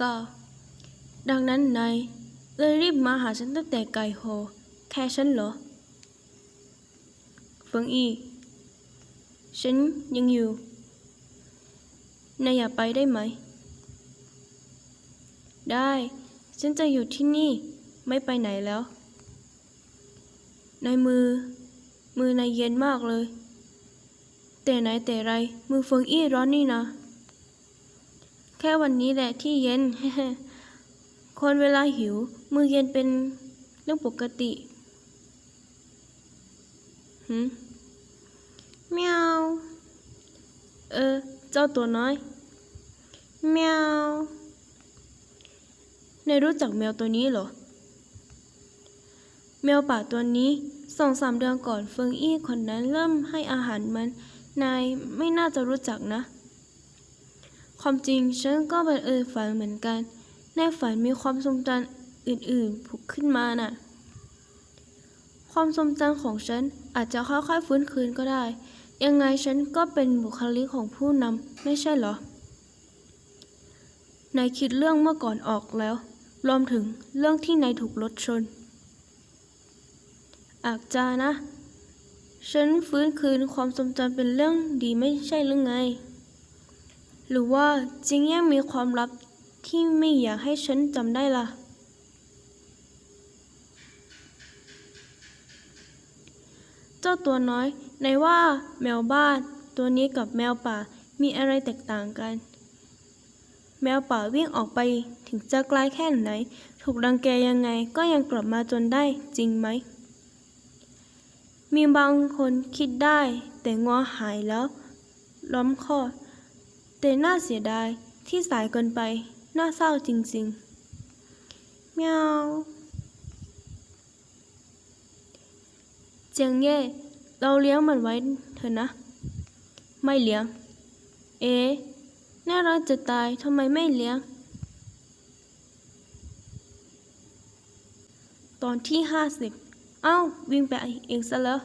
ก็ดังนั้นนายเลยรีบมาหาฉันตั้งแต่ไก่โฮแค่ฉันเหรอเฟิงอีฉันยังอยู่นายอย่าไปได้ไหม ได้ ฉันจะอยู่ที่นี่ไม่ไปไหนแล้ว ในมือ มือนายเย็นมากเลย แต่ไหนแต่ไร มือเฟิงอี้ร้อนนี่นะ ค่วันนี้แหละที่เย็น คนเวลาหิว มือเย็นเป็นเรื่องปกติหืมเมียวเออ เจ้าตัวน้อยเมียวนายรู้จักแมวตัวนี้เหรอ แมวป่าตัวนี้สองสามเดือนก่อนเฟิงอี้คนนั้นเริ่มให้อาหารมัน นายไม่น่าจะรู้จักนะ ความจริงฉันก็บังเอิญฝันเหมือนกัน ในฝันมีความทรงจำอื่นๆผุดขึ้นมาน่ะ ความทรงจำของฉันอาจจะค่อยๆฟื้นคืนก็ได้ ยังไงฉันก็เป็นบุคลิกของผู้นำไม่ใช่เหรอนายคิดเรื่องเมื่อก่อนออกแล้ว รวมถึงเรื่องที่นายถูกรถชน อาจจะนะ ฉันฟื้นคืนความทรงจำเป็นเรื่องดีไม่ใช่หรือไง หรือว่าจริงยังมีความลับที่ไม่อยากให้ฉันจำได้ล่ะ เจ้าตัวน้อยในว่าแมวบ้านตัวนี้กับแมวป่ามีอะไรแตกต่างกัน แมวป่าวิ่งออกไปถึงจะไกลแค่ไหน ถูกรังแกยังไงก็ยังกลับมาจนได้จริงไหม มีบางคนคิดได้แต่งอหายแล้ว ล้อมคอด แต่น่าเสียดายที่สายเกินไป น่าเศร้าจริงๆเมียวเจียงเย่ เราเลี้ยงมันไว้เถอะนะ ไม่เลี้ยง เอ๊น่ารักจะตายทำไมไม่เลี้ยง ตอนที่ห้าสิบเอ้า วิ่งไปเองซะแล้ว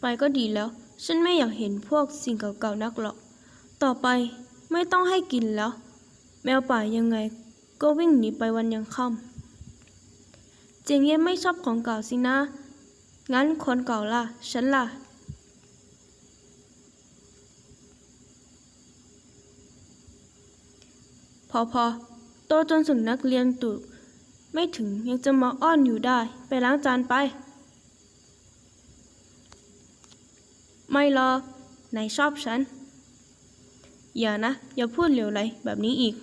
ไปก็ดีแล้ว ฉันไม่อยากเห็นพวกสิ่งเก่าๆนักหรอก ต่อไปไม่ต้องให้กินแล้ว แมวป่ายังไงก็วิ่งหนีไปวันยังค่ำเจงเย่ไม่ชอบของเก่าสินะ งั้นคนเก่าล่ะ ฉันล่ะ พอพอโตจนสุนัขเลียงตูดไม่ถึงยังจะมาอ้อนอยู่ได้ ไปล้างจานไป ไม่รอกนายชอบฉัน อย่านะ อย่าพูดเหลวไหลแบบนี้อีก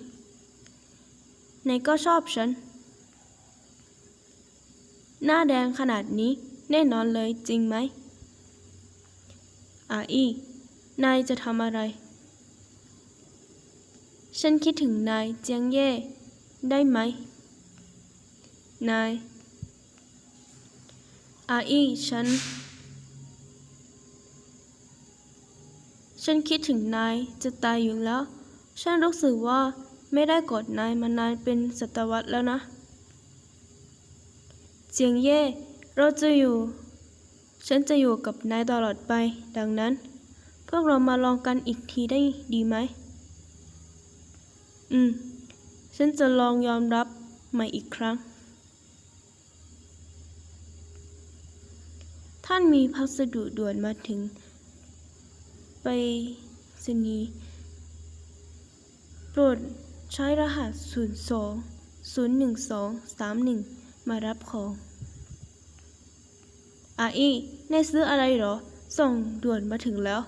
นายก็ชอบฉัน หน้าแดงขนาดนี้ แน่นอนเลยจริงไหม อาอี้นายจะทำอะไร ฉันคิดถึงนายเจียงเย่ ได้ไหม นาย อาอี้ฉัน ฉันคิดถึงนายจะตายอยู่แล้ว ฉันรู้สึกว่าไม่ได้กอดนายมานานเป็นศตวรรษแล้วนะ เจียงเย่ เราจะอยู่ ฉันจะอยู่กับนายตลอดไป ดังนั้น พวกเรามาลองกันอีกทีได้ดีไหม อืม ฉันจะลองยอมรับใหม่อีกครั้ง ท่านมีพัสดุด่วนมาถึง ไปสนีโปรดใช้รหัส 02 012 31 มารับของอาอีนายซื้ออะไรหรอ ส่งด่วนมาถึงแล้ว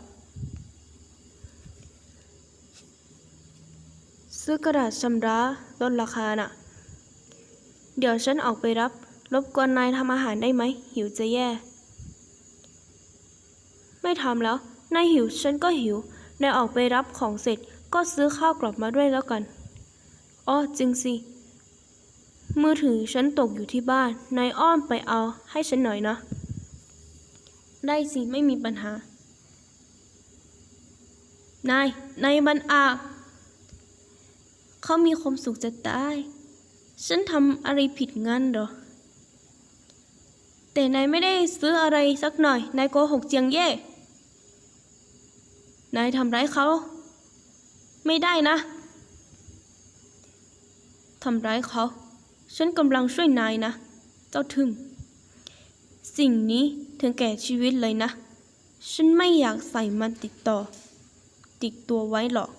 ซื้อกระดาษชำระลดราคาน่ะ เดี๋ยวฉันออกไปรับ รบกวนนายทำอาหารได้ไหม หิวจะแย่ ไม่ทำแล้ว นายหิวฉันก็หิว นายออกไปรับของเสร็จก็ซื้อข้าวกลับมาด้วยแล้วกันอ้อจริงสิ มือถือฉันตกอยู่ที่บ้าน นายอ้อมไปเอาให้ฉันหน่อยนะ ได้สิไม่มีปัญหา นาย นายมันอาเขามีความสุขจะตาย ฉันทำอะไรผิดงั้นหรอ แต่นายไม่ได้ซื้ออะไรสักหน่อย นายโกหกเจียงเย่ นายทำร้ายเขา ไม่ได้นะทำร้ายเขา ฉันกำลังช่วยนายนะ เจ้าทึมสิ่งนี้ถึงแก่ชีวิตเลยนะ ฉันไม่อยากใส่มันติดต่อ ติดตัวไว้หรอก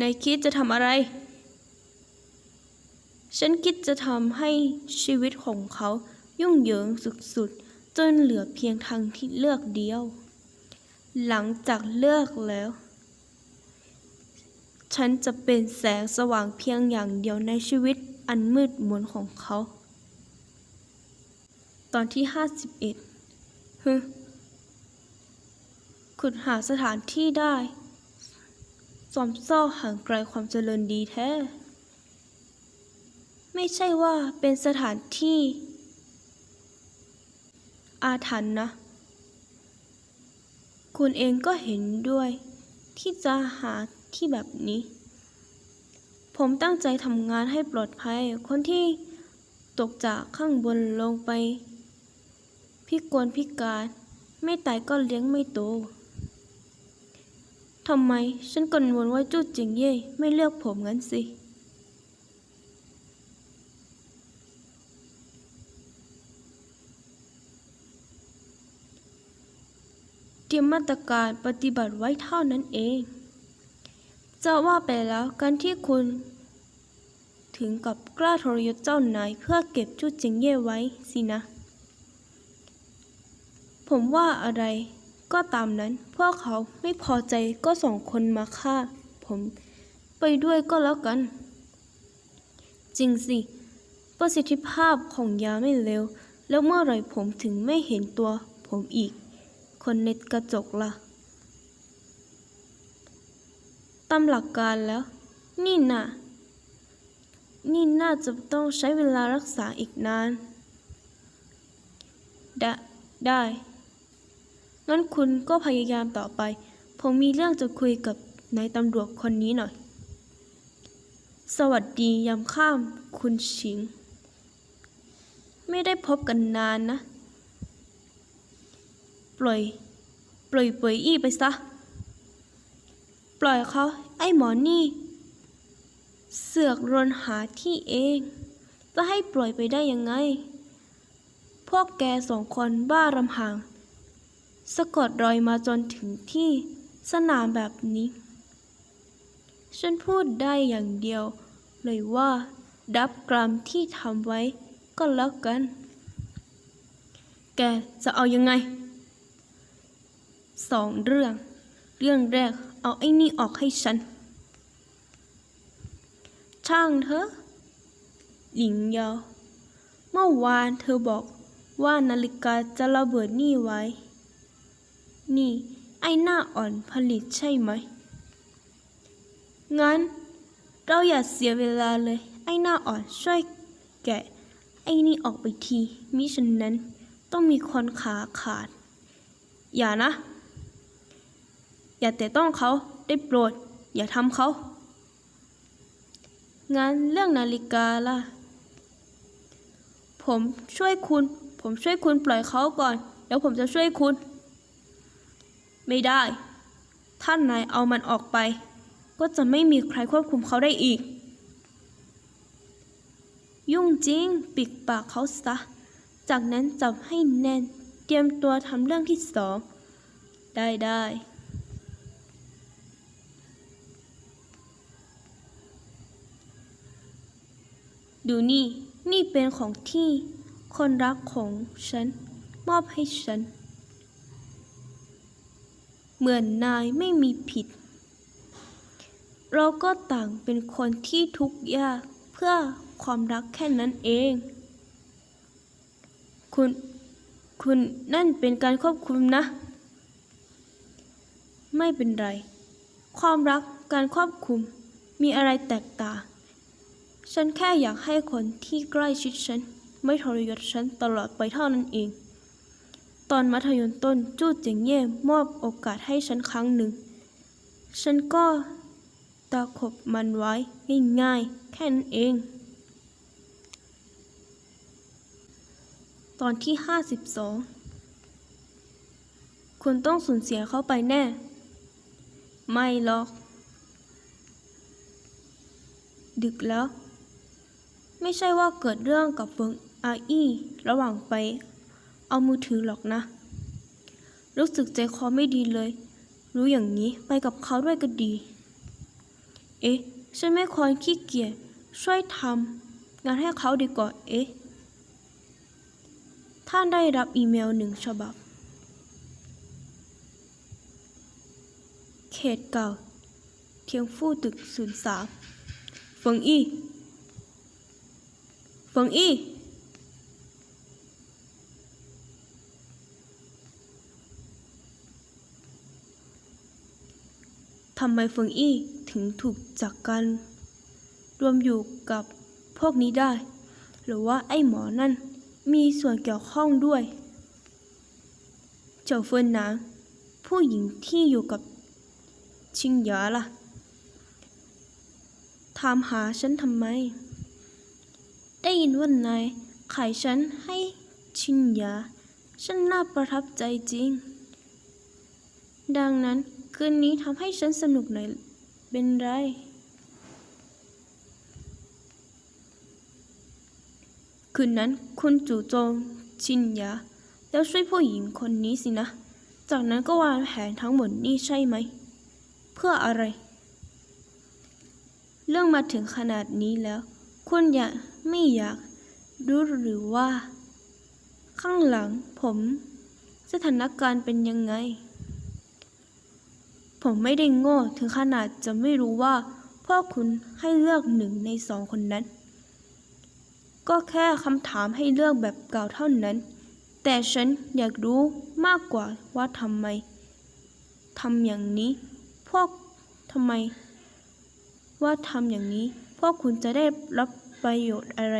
นายคิดจะทำอะไร ฉันคิดจะทำให้ชีวิตของเขายุ่งเหยิงสุดๆ จนเหลือเพียงทางที่เลือกเดียว หลังจากเลือกแล้ว ฉันจะเป็นแสงสว่างเพียงอย่างเดียวในชีวิตอันมืดมนของเขา ตอนที่ห้าสิบเอ็ดฮึขุดหาสถานที่ได้ซอมซ่อห่างไกลความเจริญดีแท้ ไม่ใช่ว่าเป็นสถานที่ อาถรรพ์นะ คุณเองก็เห็นด้วย ที่จะหาที่แบบนี้ ผมตั้งใจทำงานให้ปลอดภัย คนที่ตกจากข้างบนลงไป พิกลพิการ ไม่ตายก็เลี้ยงไม่โตทำไม ฉันกังวลว่าจู้เจิงเย่ไม่เลือกผมงั้นสิ เตรียมมาตรการปฏิบัติไว้เท่านั้นเอง จะว่าไปแล้วการที่คุณ ถึงกับกล้าทรยศเจ้านายเพื่อเก็บจู้เจิงเย่ไว้สินะ ผมว่าอะไรก็ตามนั้น พวกเขาไม่พอใจก็ส่งคนมาฆ่า ผมไปด้วยก็แล้วกัน จริงสิ ประสิทธิภาพของยาไม่เร็ว แล้วเมื่อไหร่ผมถึงไม่เห็นตัวผมอีก คนในกระจกล่ะตามหลักการแล้ว นี่น่ะ นี่น่าจะต้องใช้เวลารักษาอีกนาน ได้ได้ งั้นคุณก็พยายามต่อไป ผมมีเรื่องจะคุยกับนายตำรวจคนนี้หน่อย สวัสดียามค่ำคุณชิง ไม่ได้พบกันนานนะ ล่อย ปล่อยปล่อยอี้ไปซะ ปล่อยเขาไอ้หมอนี่ เสือกรนหาที่เอง จะให้ปล่อยไปได้ยังไง พวกแกสองคนบ้ารำหาง สะกดรอยมาจนถึงที่สนามแบบนี้ ฉันพูดได้อย่างเดียว เลยว่า ดับกรรมที่ทำไว้ก็แล้วกัน แกจะเอายังไง สองเรื่อง เรื่องแรก เอาไอ้นี่ออกให้ฉัน ช่างเถอะหลิงเยาวเมื่อวานเธอบอกว่านาฬิกาจะระเบิดนี่ไว้ นี่ ไอ้หน้าอ่อนผลิตใช่ไหม งั้น เราอย่าเสียเวลาเลย ไอ้หน้าอ่อนช่วยแกะ ไอ้นี่ออกไปทีมิฉะนั้นต้องมีคนขาขาด อย่านะ อย่าแต่ต้องเขาได้โปรด อย่าทำเขางั้นเรื่องนาฬิกาล่ะ ผมช่วยคุณ ผมช่วยคุณปล่อยเขาก่อนแล้วผมจะช่วยคุณ ไม่ได้ ท่านนายเอามันออกไป ก็จะไม่มีใครควบคุมเขาได้อีก ยุ่งจริง ปิดปากเขาซะ จากนั้นจับให้แน่น เตรียมตัวทำเรื่องที่สอง ได้ได้ ดูนี่ นี่เป็นของที่คนรักของฉัน มอบให้ฉัน เหมือนนายไม่มีผิด เราก็ต่างเป็นคนที่ทุกข์ยากเพื่อความรักแค่นั้นเอง คุณ คุณนั่นเป็นการควบคุมนะ ไม่เป็นไร ความรักการควบคุมมีอะไรแตกต่าง ฉันแค่อยากให้คนที่ใกล้ชิดฉัน ไม่ทรยศฉันตลอดไปเท่านั้นเอง ตอนมัธยมต้นจู้เจียงเย่มอบโอกาสให้ฉันครั้งหนึ่ง ฉันก็ตาขบมันไว้ง่ายๆแค่นั้นเอง ตอนที่ห้าสิบสองคุณต้องสูญเสียเขาไปแน่ ไม่หรอก ดึกแล้ว ไม่ใช่ว่าเกิดเรื่องกับเฟิงอาอี้ระหว่างไป เอามือถือหรอกนะ รู้สึกใจคอไม่ดีเลย รู้อย่างนี้ไปกับเขาด้วยก็ดี เอ๊ะ ฉันไม่ควรขี้เกียจช่วยทำงานให้เขาดีกว่า เอ๊ะ ท่านได้รับอีเมลหนึ่งฉบับ เขตเก่า เทียงฟู่ตึกศูนย์สามเฟิงอี้ ฟิงอี้ทำไมเฟิงอี้ถึงถูกจากการรวมอยู่กับพวกนี้ได้ หรือว่าไอ้หมอนั่นมีส่วนเกี่ยวข้องด้วย เจ้าเฟินหนางผู้หญิงที่อยู่กับชิงหยาล่ะถามหาฉันทำไม ได้ยินว่านายขายฉันให้ชินยา ฉันน่าประทับใจจริง ดังนั้นคืนนี้ทำให้ฉันสนุกหน่อยเป็นไร คืนนั้นคุณจู่โจมชินยา แล้วช่วยผู้หญิงคนนี้สินะ จากนั้นก็วางแผนทั้งหมดนี่ใช่ไหม เพื่ออะไร เรื่องมาถึงขนาดนี้แล้ว คุณอยาก ไม่อยากรู้หรือว่า ข้างหลังผม สถานการณ์เป็นยังไง ผมไม่ได้โง่ถึงขนาดจะไม่รู้ว่าพวกคุณให้เลือกหนึ่งในสองคนนั้น ก็แค่คำถามให้เลือกแบบเก่าเท่านั้น แต่ฉันอยากรู้มากกว่าว่าทำไมทำอย่างนี้พวกทำไม ว่าทำอย่างนี้พวกคุณจะได้รับ ประโยชน์อะไร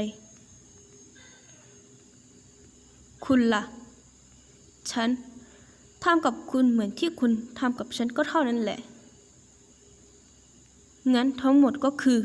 คุณล่ะ ฉันทำกับคุณเหมือนที่คุณทำกับฉันก็เท่านั้นแหละ งั้นทั้งหมดก็คือ